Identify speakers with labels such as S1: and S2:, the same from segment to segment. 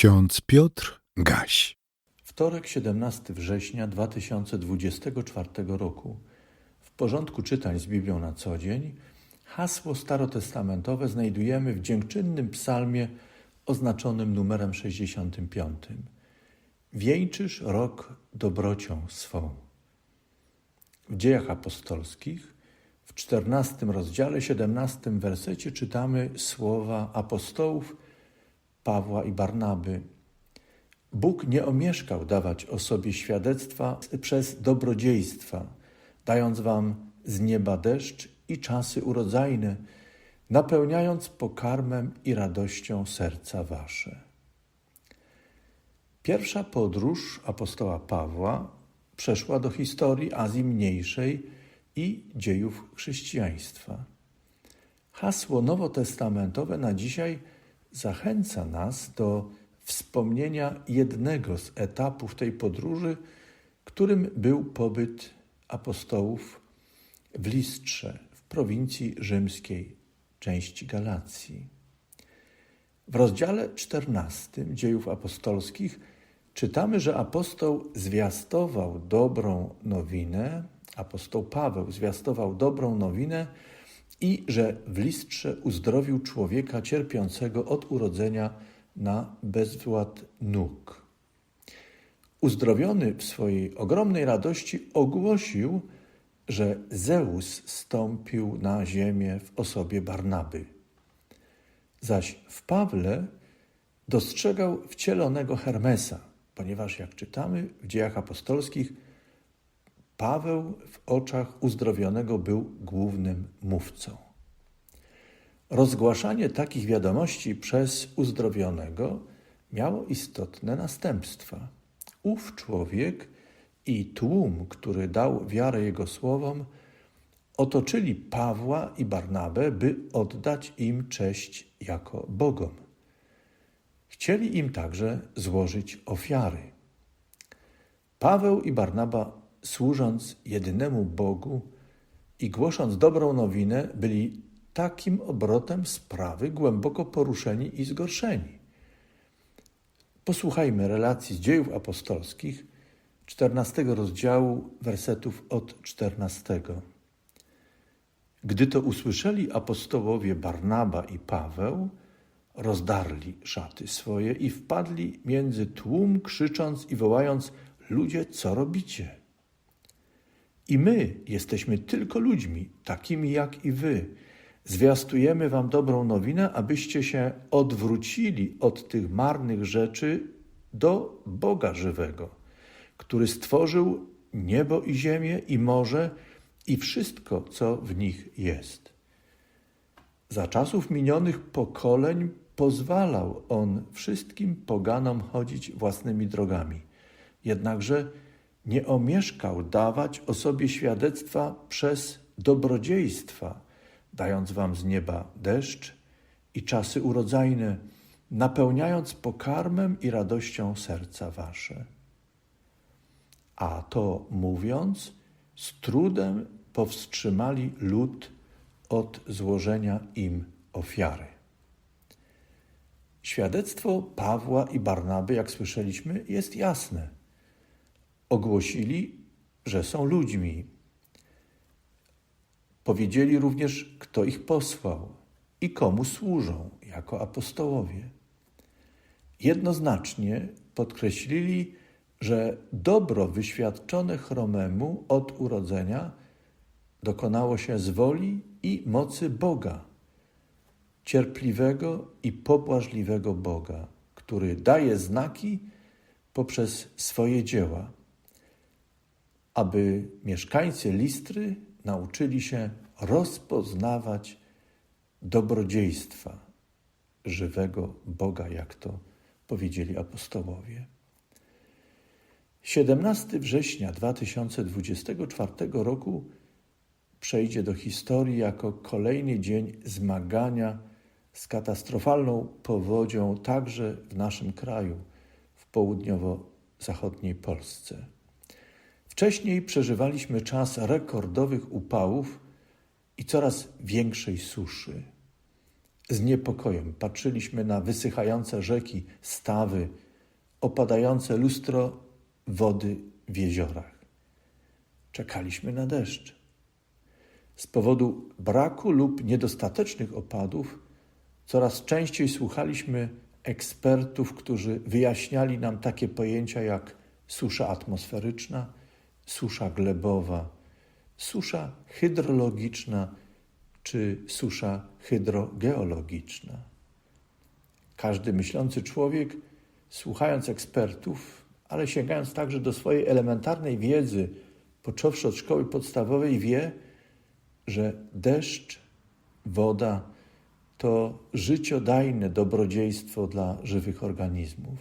S1: Ksiądz Piotr Gaś.
S2: Wtorek 17 września 2024 roku. W porządku czytań z Biblią na co dzień hasło starotestamentowe znajdujemy w dziękczynnym psalmie oznaczonym numerem 65. Wieńczysz rok dobrocią swą. W dziejach apostolskich w 14 rozdziale, 17 wersecie czytamy słowa apostołów Pawła i Barnaby. Bóg nie omieszkał dawać o sobie świadectwa przez dobrodziejstwa, dając wam z nieba deszcz i czasy urodzajne, napełniając pokarmem i radością serca wasze. Pierwsza podróż apostoła Pawła przeszła do historii Azji Mniejszej i dziejów chrześcijaństwa. Hasło nowotestamentowe na dzisiaj zachęca nas do wspomnienia jednego z etapów tej podróży, którym był pobyt apostołów w Listrze, w prowincji rzymskiej, części Galacji. W rozdziale 14 dziejów apostolskich czytamy, że apostoł zwiastował dobrą nowinę, apostoł Paweł zwiastował dobrą nowinę i że w listrze uzdrowił człowieka cierpiącego od urodzenia na bezwład nóg. Uzdrowiony w swojej ogromnej radości ogłosił, że Zeus stąpił na ziemię w osobie Barnaby. Zaś w Pawle dostrzegał wcielonego Hermesa, ponieważ jak czytamy w dziejach apostolskich, Paweł w oczach uzdrowionego był głównym mówcą. Rozgłaszanie takich wiadomości przez uzdrowionego miało istotne następstwa. Ów człowiek i tłum, który dał wiarę jego słowom, otoczyli Pawła i Barnabę, by oddać im cześć jako Bogom. Chcieli im także złożyć ofiary. Paweł i Barnaba, służąc jedynemu Bogu i głosząc dobrą nowinę, byli takim obrotem sprawy głęboko poruszeni i zgorszeni. Posłuchajmy relacji z dziejów apostolskich, 14 rozdziału, wersetów od 14. Gdy to usłyszeli apostołowie Barnaba i Paweł, rozdarli szaty swoje i wpadli między tłum, krzycząc i wołając: Ludzie, co robicie? I my jesteśmy tylko ludźmi, takimi jak i wy. Zwiastujemy wam dobrą nowinę, abyście się odwrócili od tych marnych rzeczy do Boga żywego, który stworzył niebo i ziemię i morze i wszystko, co w nich jest. Za czasów minionych pokoleń pozwalał on wszystkim poganom chodzić własnymi drogami. Jednakże nie omieszkał dawać o sobie świadectwa przez dobrodziejstwa, dając wam z nieba deszcz i czasy urodzajne, napełniając pokarmem i radością serca wasze. A to mówiąc, z trudem powstrzymali lud od złożenia im ofiary. Świadectwo Pawła i Barnaby, jak słyszeliśmy, jest jasne. Ogłosili, że są ludźmi. Powiedzieli również, kto ich posłał i komu służą jako apostołowie. Jednoznacznie podkreślili, że dobro wyświadczone chromemu od urodzenia dokonało się z woli i mocy Boga, cierpliwego i pobłażliwego Boga, który daje znaki poprzez swoje dzieła, aby mieszkańcy Listry nauczyli się rozpoznawać dobrodziejstwa żywego Boga, jak to powiedzieli apostołowie. 17 września 2024 roku przejdzie do historii jako kolejny dzień zmagania z katastrofalną powodzią także w naszym kraju, w południowo-zachodniej Polsce. Wcześniej przeżywaliśmy czas rekordowych upałów i coraz większej suszy. z niepokojem patrzyliśmy na wysychające rzeki, stawy, opadające lustro wody w jeziorach. Czekaliśmy na deszcz. Z powodu braku lub niedostatecznych opadów coraz częściej słuchaliśmy ekspertów, którzy wyjaśniali nam takie pojęcia jak susza atmosferyczna, susza glebowa, susza hydrologiczna czy susza hydrogeologiczna. Każdy myślący człowiek, słuchając ekspertów, ale sięgając także do swojej elementarnej wiedzy, począwszy od szkoły podstawowej, wie, że deszcz, woda to życiodajne dobrodziejstwo dla żywych organizmów,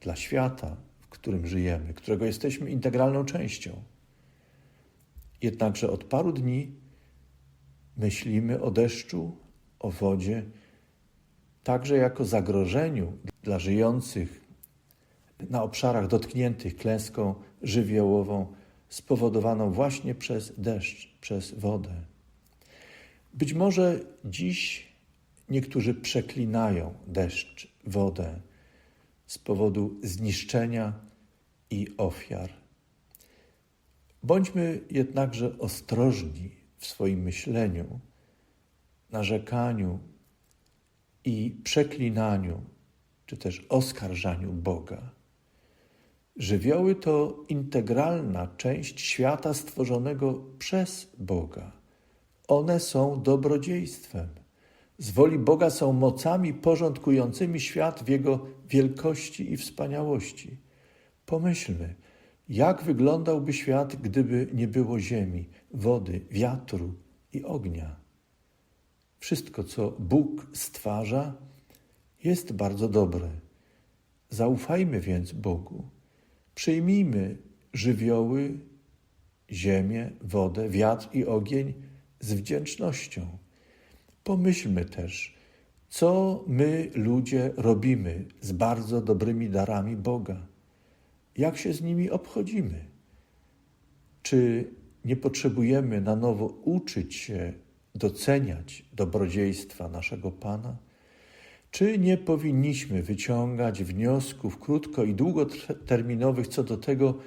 S2: dla świata, w którym żyjemy, którego jesteśmy integralną częścią. Jednakże od paru dni myślimy o deszczu, o wodzie, także jako zagrożeniu dla żyjących na obszarach dotkniętych klęską żywiołową spowodowaną właśnie przez deszcz, przez wodę. Być może dziś niektórzy przeklinają deszcz, wodę z powodu zniszczenia i ofiar. Bądźmy jednakże ostrożni w swoim myśleniu, narzekaniu i przeklinaniu, czy też oskarżaniu Boga. Żywioły to integralna część świata stworzonego przez Boga. One są dobrodziejstwem. Z woli Boga są mocami porządkującymi świat w jego wielkości i wspaniałości. Pomyślmy, jak wyglądałby świat, gdyby nie było ziemi, wody, wiatru i ognia. Wszystko, co Bóg stwarza, jest bardzo dobre. Zaufajmy więc Bogu. Przyjmijmy żywioły, ziemię, wodę, wiatr i ogień z wdzięcznością. Pomyślmy też, co my, ludzie, robimy z bardzo dobrymi darami Boga. Jak się z nimi obchodzimy? Czy nie potrzebujemy na nowo uczyć się doceniać dobrodziejstwa naszego Pana? Czy nie powinniśmy wyciągać wniosków krótko i długoterminowych co do tego,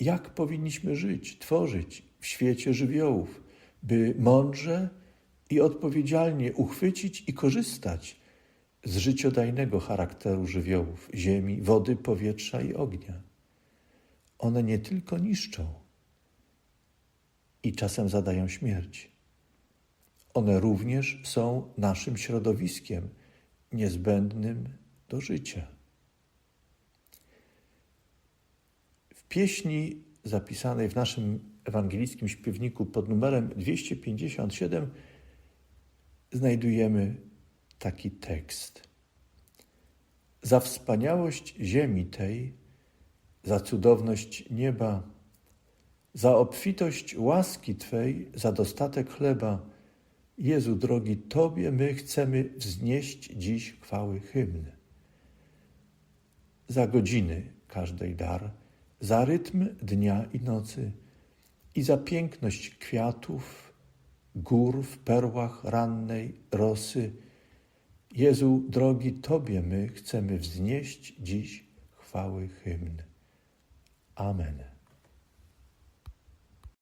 S2: jak powinniśmy żyć, tworzyć w świecie żywiołów, by mądrze i odpowiedzialnie uchwycić i korzystać z życiodajnego charakteru żywiołów ziemi, wody, powietrza i ognia? One nie tylko niszczą i czasem zadają śmierć. One również są naszym środowiskiem niezbędnym do życia. W pieśni zapisanej w naszym ewangelickim śpiewniku pod numerem 257 znajdujemy taki tekst. Za wspaniałość ziemi tej, za cudowność nieba, za obfitość łaski Twej, za dostatek chleba, Jezu drogi, Tobie my chcemy wznieść dziś chwały hymn. Za godziny każdej dar, za rytm dnia i nocy i za piękność kwiatów, gór w perłach rannej rosy. Jezu drogi, Tobie my chcemy wznieść dziś chwały hymn. Amen.